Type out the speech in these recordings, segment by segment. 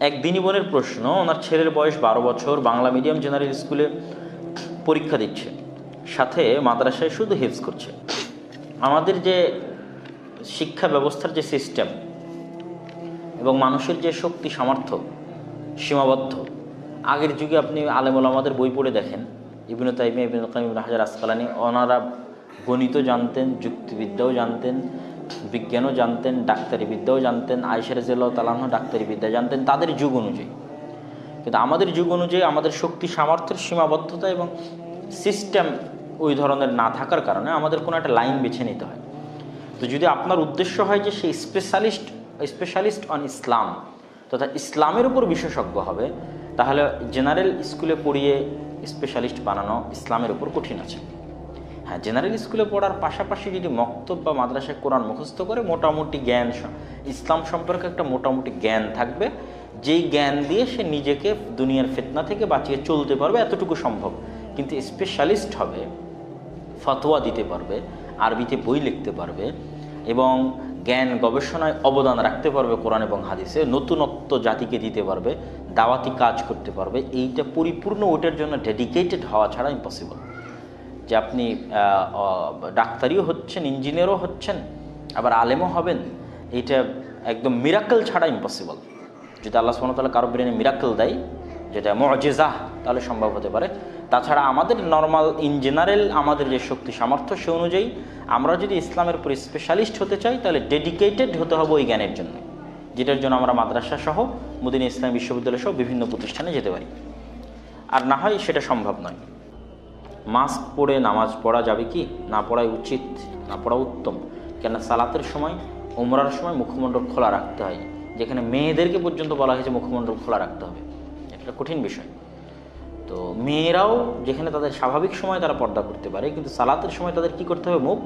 এক দিনী বোনের প্রশ্ন, ওনার ছেলের বয়স বারো বছর, বাংলা মিডিয়াম জেনারেল স্কুলে পরীক্ষা দিচ্ছে। সাথে মাদ্রাসায় শুধু হেফজ করছে। আমাদের যে শিক্ষা ব্যবস্থার যে সিস্টেম এবং মানুষের যে শক্তি, সামর্থ্য, সীমাবদ্ধ, আগের যুগে আপনি আলেমুল আমাদের বই পড়ে দেখেন, ইবিন তাইমিয়া, ইবিন কাইম হাজার আসকালানি, ওনারা গণিত জানতেন, যুক্তিবিদ্যাও জানতেন বিজ্ঞানও জানতেন, ডাক্তারি বিদ্যাও জানতেন আয়সা রাজিয়াল্লাহ তালাহ ডাক্তারি বিদ্যা জানতেন, তাদের যুগ অনুযায়ী। কিন্তু আমাদের যুগ অনুযায়ী আমাদের শক্তি, সামর্থ্যের সীমাবদ্ধতা এবং সিস্টেম ওই ধরনের না থাকার কারণে আমাদের কোনো একটা লাইন বেছে নিতে হয়। তো যদি আপনার উদ্দেশ্য হয় যে সে স্পেশালিস্ট স্পেশালিস্ট অন ইসলাম তথা ইসলামের উপর বিশেষজ্ঞ হবে, তাহলে জেনারেল স্কুলে পড়িয়ে স্পেশালিস্ট বানানো ইসলামের উপর কঠিন আছে। হ্যাঁ জেনারেল স্কুলে পড়ার পাশাপাশি যদি মক্তব বা মাদ্রাসায় কোরআন মুখস্থ করে, মোটামুটি জ্ঞান ইসলাম সম্পর্কে একটা মোটামুটি জ্ঞান থাকবে। যেই জ্ঞান দিয়ে সে নিজেকে দুনিয়ার ফেতনা থেকে বাঁচিয়ে চলতে পারবে, এতটুকু সম্ভব। কিন্তু স্পেশালিস্ট হবে ফতোয়া দিতে পারবে, আরবিতে বই লিখতে পারবে এবং জ্ঞান গবেষণায় অবদান রাখতে পারবে কোরআন এবং হাদিসে, নতুনত্ব জাতিকে দিতে পারবে, দাওয়াতি কাজ করতে পারবে। এইটা পরিপূর্ণ ওটার জন্য ডেডিকেটেড হওয়া ছাড়া ইম্পসিবল যে আপনি ডাক্তারিও হচ্ছেন, ইঞ্জিনিয়ারও হচ্ছেন, আবার আলেমও হবেন, এইটা একদম মিরাক্কেল ছাড়া ইম্পসিবল যদি আল্লাহ সুমতাল্লাহ কারও বিরিয়ানি মিরাক্কেল দেয়, যেটা মজেজাহ, তাহলে সম্ভব হতে পারে। তাছাড়া আমাদের নর্মাল ইন জেনারেল আমাদের যে শক্তি সামর্থ্য সে অনুযায়ী, আমরা যদি ইসলামের উপর স্পেশালিস্ট হতে চাই, তাহলে ডেডিকেটেড হতে হবে ওই জ্ঞানের জন্য। যেটার জন্য আমরা মাদ্রাসা সহ, মুদিন ইসলাম বিশ্ববিদ্যালয় সহ বিভিন্ন প্রতিষ্ঠানে যেতে পারি। আর না হয় সেটা সম্ভব নয়। মাস্ক পরে নামাজ পড়া যাবে কি? না পড়াই উচিত, না পড়া উত্তম। কেন সালাতের সময়, উমরার সময় মুখমণ্ডল খোলা রাখতে হয়। যেখানে মেয়েদেরকে পর্যন্ত বলা হয়েছে মুখমণ্ডল খোলা রাখতে হবে। একটা কঠিন বিষয়। তো মেয়েরাও যেখানে তাদের স্বাভাবিক সময় তারা পর্দা করতে পারে, কিন্তু সালাতের সময় তাদের কি করতে হবে? মুখ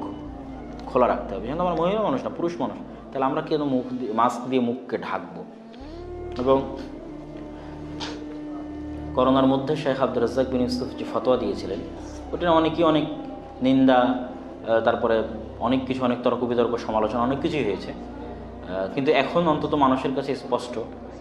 খোলা রাখতে হবে। যেহেতু আমরা মহিলা মানুষ না, পুরুষ মানুষ, তাহলে আমরা কেন মুখ দিয়ে মাস্ক দিয়ে মুখকে ঢাকবো? এবং করোনার মধ্যে শেখ আব্দুর রাজ্জাক বিন ইউসুফ যে ফতোয়া দিয়েছিলেন ওটা অনেকেই অনেক নিন্দা তারপরে অনেক কিছু, অনেক তর্ক বিতর্ক, সমালোচনা, অনেক কিছুই হয়েছে। কিন্তু এখন অন্তত মানুষের কাছে স্পষ্ট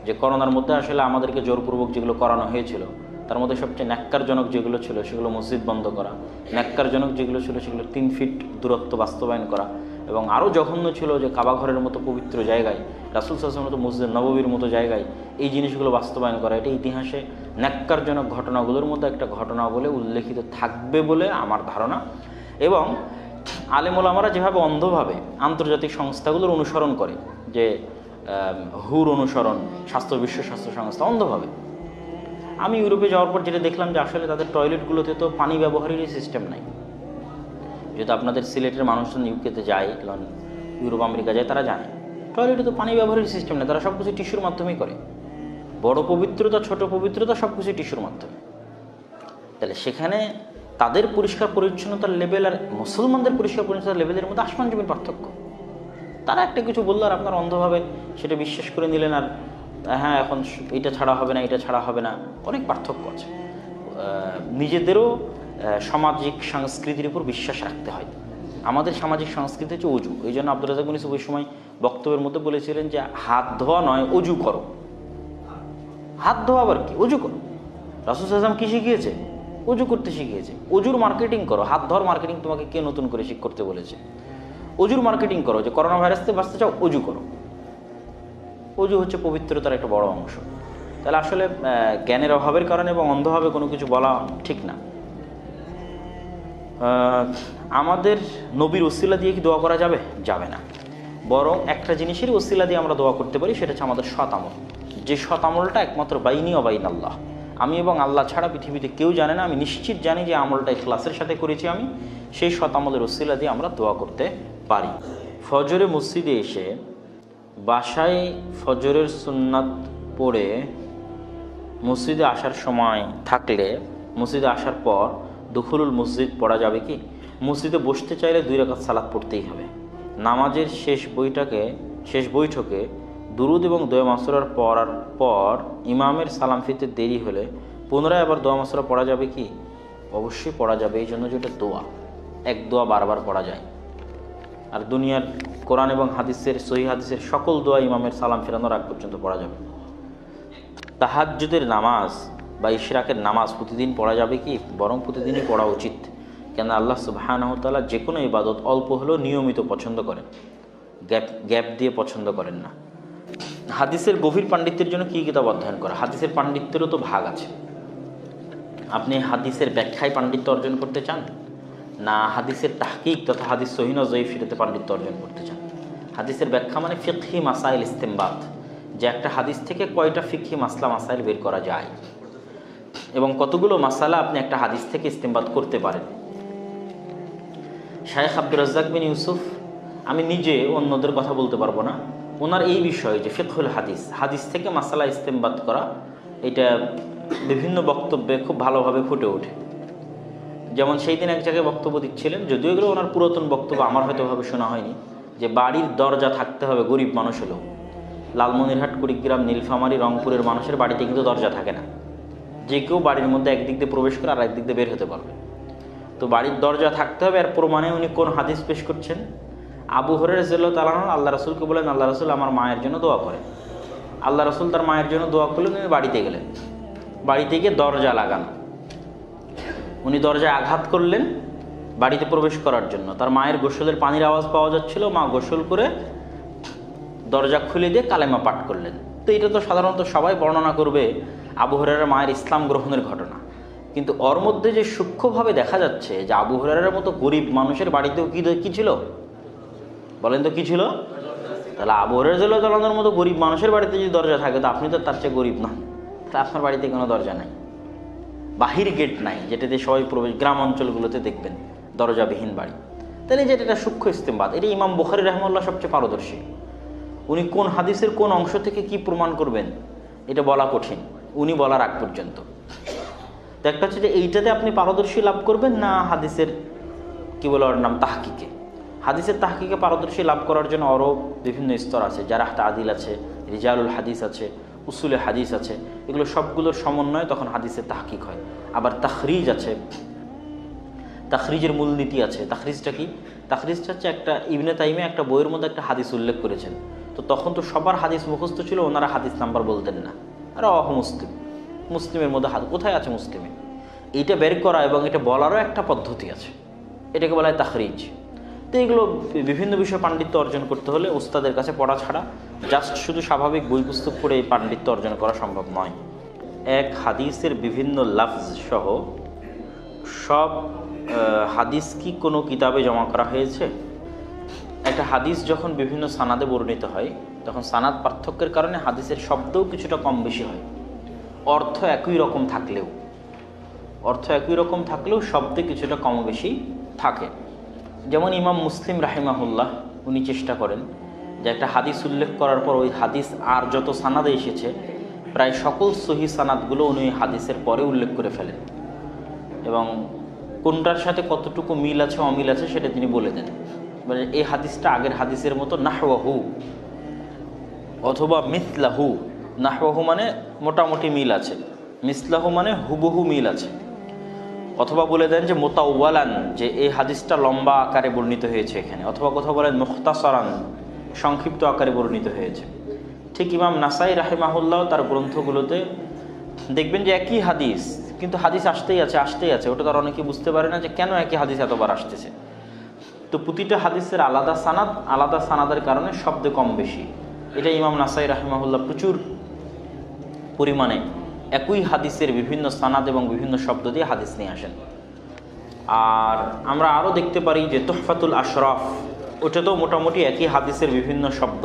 যে করোনার মধ্যে আসলে আমাদেরকে জোরপূর্বক যেগুলো করানো হয়েছিল, তার মধ্যে সবচেয়ে ন্যাক্কারজনক যেগুলো ছিল সেগুলো মসজিদ বন্ধ করা, ন্যাক্কারজনক যেগুলো ছিল সেগুলো তিন ফিট দূরত্ব বাস্তবায়ন করা এবং আরও জঘন্য ছিল যে কাবাঘরের মতো পবিত্র জায়গায়, রাসুল সাসের মতো মসজিদ নববীর মতো জায়গায় এই জিনিসগুলো বাস্তবায়ন করা, এটা ইতিহাসে ন্যাক্কারজনক ঘটনাগুলোর মতো একটা ঘটনা বলে উল্লেখিত থাকবে বলে আমার ধারণা। এবং আলেমুল আমরা যেভাবে অন্ধভাবে আন্তর্জাতিক সংস্থাগুলোর অনুসরণ করে, যে হুর অনুসরণ, স্বাস্থ্য বিশ্ব স্বাস্থ্য সংস্থা, অন্ধভাবে। আমি ইউরোপে যাওয়ার পর যেটা দেখলাম যে আসলে তাদের টয়লেটগুলোতে তো পানি ব্যবহারেরই সিস্টেম নাই। যেহেতু আপনাদের সিলেটের মানুষজন ইউকেতে যায় ইউরোপ, আমেরিকা যায়, তারা জানে। টয়লেটে তো পানি ব্যবহারের সিস্টেম নেই, তারা সব কিছু টিস্যুর মাধ্যমেই করে। বড় পবিত্রতা, ছোট পবিত্রতা সব কিছু টিস্যুর মাধ্যমে। তাহলে সেখানে তাদের পরিষ্কার পরিচ্ছন্নতার লেভেল আর মুসলমানদের পরিষ্কার পরিচ্ছন্নতার লেভেলের মধ্যে আসমান জমির পার্থক্য। তারা একটা কিছু বলল আর আপনার অন্ধভাবে সেটা বিশ্বাস করে নিলেন আর হ্যাঁ এখন এটা ছাড়া হবে না এটা ছাড়া হবে না। অনেক পার্থক্য আছে। নিজেদেরও সামাজিক সংস্কৃতির উপর বিশ্বাস রাখতে হয়। আমাদের সামাজিক সংস্কৃতি হচ্ছে অজু এই জন্য আব্দুল রাজাক মুনিস ওই সময় বক্তব্যের মধ্যে বলেছিলেন যে, হাত ধোয়া নয় অজু করো। হাত ধোয়া আবার কি? অজু করো। রাসুল সাল্লাম কি শিখিয়েছে? অজু করতে শিখিয়েছে। অজুর মার্কেটিং করো। হাত ধোয়ার মার্কেটিং তোমাকে কে নতুন করে শিখ করতে বলেছে? অজুর মার্কেটিং করো। যে করোনা ভাইরাস থেকে বাঁচতে চাও অজু করো। অজু হচ্ছে পবিত্রতার একটা বড় অংশ। তাহলে আসলে জ্ঞানের অভাবের কারণে এবং অন্ধভাবে কোনো কিছু বলা ঠিক না। আমাদের নবীর ওসিলা দিয়ে কি দোয়া করা যাবে? যাবে না। বরং একটা জিনিসেরই ওসিলা দিয়ে আমরা দোয়া করতে পারি, সেটা হচ্ছে আমাদের শতামল যে শতামলটা একমাত্র বাইনি অবাইন আল্লাহ। আমি এবং আল্লাহ ছাড়া পৃথিবীতে কেউ জানে না, আমি নিশ্চিত জানি যে আমলটা ক্লাসের সাথে করেছি আমি। সেই শতামলের ওসিলা দিয়ে আমরা দোয়া করতে পারি। ফজরে মসজিদে এসে বাসায় ফজরের সুন্নাত পড়ে মসজিদে আসার সময় থাকলে, মসজিদে আসার পর দুখুলুল মসজিদ পড়া যাবে কি? মসজিদে বসতে চাইলে দুই রাকাত সালাত পড়তেই হবে। নামাজের শেষ বইটাকে, শেষ বৈঠকে দুরুদ এবং দোয়া মাসুরার পড়ার পর ইমামের সালাম ফিরতে দেরি হলে পুনরায় আবার দোয়া মাসুরা পড়া যাবে কি? অবশ্যই পড়া যাবে, এই জন্য যেটা দোয়া। এক দোয়া বারবার পড়া যায়। আর দুনিয়ার কোরআন এবং হাদিসের, সহি হাদিসের সকল দোয়া ইমামের সালাম ফেরানোর আগ পর্যন্ত পড়া যাবে। তাহাজ্জুদের নামাজ বা ইশরাকের নামাজ প্রতিদিন পড়া যাবে কি? বরং প্রতিদিনই পড়া উচিত। কেন আল্লাহ সুবাহানহতালা যে কোনো ইবাদত অল্প হলেও নিয়মিত পছন্দ করেন। গ্যাপ গ্যাপ দিয়ে পছন্দ করেন না। হাদিসের গভীর পাণ্ডিত্যের জন্য কী কিতাব অধ্যয়ন করা? হাদিসের পাণ্ডিত্যেরও তো ভাগ আছে। আপনি হাদিসের ব্যাখ্যায় পাণ্ডিত্য অর্জন করতে চান? না, হাদিসের তাহকিক তথা হাদিস সহিন জয়ীফ এটাতে পাণ্ডিত্য অর্জন করতে চান। হাদিসের ব্যাখ্যা মানে ফিকহি মাসাইল ইস্তেমবাদ যে একটা হাদিস থেকে কয়টা ফিকহি মাসলা মাসাইল বের করা যায়। এবং কতগুলো মাসালা আপনি একটা হাদিস থেকে ইস্তেমবাদ করতে পারেন। শায়েখ আব্দুর রাজ্জাক বিন ইউসুফ, আমি নিজে অন্যদের কথা বলতে পারব না। ওনার এই বিষয়ে যে ফিকহুল হাদিস হাদিস থেকে মাসালা ইস্তেমবাদ করা, এটা বিভিন্ন বক্তব্যে খুব ভালোভাবে ফুটে ওঠে। যেমন সেই দিন এক জায়গায় বক্তব্য দিচ্ছিলেন, যদিও এগুলো ওনার পুরাতন বক্তব্য, আমার হয়তো ভাবে শোনা হয়নি, যে বাড়ির দরজা থাকতে হবে গরিব মানুষ হলেও লালমনিরহাট, কুড়িগ্রাম, নীলফামারী, রংপুরের মানুষের বাড়িতে কিন্তু দরজা থাকে না। যে কেউ বাড়ির মধ্যে একদিক দিয়ে প্রবেশ করে আর একদিক দিয়ে বের হতে পারবে। তো বাড়ির দরজা থাকতে হবে আর প্রমাণে উনি কোন হাদিস পেশ করছেন? আবু হরের জেল তালান আল্লাহ রসুলকে বলেন, আল্লাহ রসুল আমার মায়ের জন্য দোয়া করে। আল্লাহ রসুল তার মায়ের জন্য দোয়া করলেন, উনি বাড়িতে গেলেন। বাড়িতে গিয়ে দরজা লাগান। উনি দরজায় আঘাত করলেন বাড়িতে প্রবেশ করার জন্য। তার মায়ের গোসলের পানির আওয়াজ পাওয়া যাচ্ছিল, মা গোসল করে দরজা খুলে দিয়ে কালেমা পাঠ করলেন। তো এটা তো সাধারণত সবাই বর্ণনা করবে আবু মায়ের ইসলাম গ্রহণের ঘটনা। কিন্তু ওর মধ্যে যে সূক্ষ্মভাবে দেখা যাচ্ছে যে আবু মতো গরিব মানুষের বাড়িতেও কি কি ছিল? বলেন তো কী ছিল? তাহলে আবু হরের জেলা চালানোর মতো গরিব মানুষের বাড়িতে যদি দরজা থাকে, তো আপনি তো তার চেয়ে গরিব না। তাহলে আপনার বাড়িতে কোনো দরজা নাই। বাহির গেট নাই, যেটাতে সবাই প্রবেশ, গ্রাম অঞ্চলগুলোতে দেখবেন, দরজাবিহীন বাড়ি। তাহলে যেটা এটা সূক্ষ্ম ইস্তেমবাদ, এটা ইমাম বুখারি রহমল্লা সবচেয়ে পারদর্শী। উনি কোন হাদিসের কোন অংশ থেকে কি প্রমাণ করবেন, এটা বলা কঠিন। উনি বলার আগ পর্যন্ত। তো একটা হচ্ছে যে এইটাতে আপনি পারদর্শী লাভ করবেন না হাদিসের, কি বলে ওর নাম, তাহকিকে? হাদিসের তাহকিকে পারদর্শী লাভ করার জন্য আরও বিভিন্ন স্তর আছে যারা আদিল আছে, রিজালুল হাদিস আছে, উসুলে হাদিস আছে, এগুলো সবগুলোর সমন্বয়ে তখন হাদিসের তাহকিক হয়। আবার তাখরিজ আছে, তাখরিজের মূলনীতি আছে। তাখরিজটা কি? তাখরিজটা হচ্ছে একটা, ইবনে তাইমে একটা বইয়ের মধ্যে একটা হাদিস উল্লেখ করেছেন। তো তখন তো সবার হাদিস মুখস্থ ছিল, ওনারা হাদিস নাম্বার বলতেন না। আর মুসলিম। মুসলিমের মধ্যে হাত কোথায় আছে মুসলিমে? এইটা বের করা এবং এটা বলারও একটা পদ্ধতি আছে। এটাকে বলা হয় তাখরিজ। তো এগুলো বিভিন্ন বিষয়ে পাণ্ডিত্য অর্জন করতে হলে ওস্তাদের কাছে পড়া ছাড়া জাস্ট শুধু স্বাভাবিক বই পুস্তক পড়ে এই পাণ্ডিত্য অর্জন করা সম্ভব নয়। এক হাদিসের বিভিন্ন লাফজ সহ সব হাদিস কি কোনো কিতাবে জমা করা হয়েছে? একটা হাদিস যখন বিভিন্ন সানাদে বর্ণিত হয় তখন সানাদ পার্থক্যের কারণে হাদিসের শব্দও কিছুটা কম বেশি হয়। অর্থ একই রকম থাকলেও। অর্থ একই রকম থাকলেও শব্দে কিছুটা কম বেশি থাকে। যেমন ইমাম মুসলিম রাহিমাহুল্লাহ, উনি চেষ্টা করেন যে একটা হাদিস উল্লেখ করার পর ওই হাদিস আর যত সানাদে এসেছে, প্রায় সকল সহি সানাদগুলো উনি হাদিসের পরে উল্লেখ করে ফেলেন। এবং কোনটার সাথে কতটুকু মিল আছে, অমিল আছে, সেটা তিনি বলে দেন। মানে এই হাদিসটা আগের হাদিসের মতো নাহওয়াহু। অথবা মিথলাহু নাহবাহু মানে মোটামুটি মিল আছে। মিসলাহু মানে হুবহু মিল আছে। অথবা বলে দেন যে মোতাওয়ালান, যে এই হাদিসটা লম্বা আকারে বর্ণিত হয়েছে এখানে। অথবা কোথাও বলেন মুখতাসরান, সংক্ষিপ্ত আকারে বর্ণিত হয়েছে। ঠিক ইমাম নাসাই রাহেমাহুল্লাহ তার গ্রন্থগুলোতে দেখবেন যে একই হাদিস, কিন্তু হাদিস আসতেই আছে আসতেই আছে। ওটা তার অনেকে বুঝতে পারে না যে কেন একই হাদিস এতবার আসতেছে। তো প্রতিটা হাদিসের আলাদা সানাদ, আলাদা সানাদের কারণে শব্দে কম বেশি। এটা ইমাম নাসাই রাহিমাহুল্লাহ প্রচুর পরিমাণে একই হাদিসের বিভিন্ন সানাদ এবং বিভিন্ন শব্দ দিয়ে হাদিস নিয়ে আসেন। আর আমরা আরও দেখতে পারি যে তোহফাতুল আশরাফ, ওটা তো মোটামুটি একই হাদিসের বিভিন্ন শব্দ।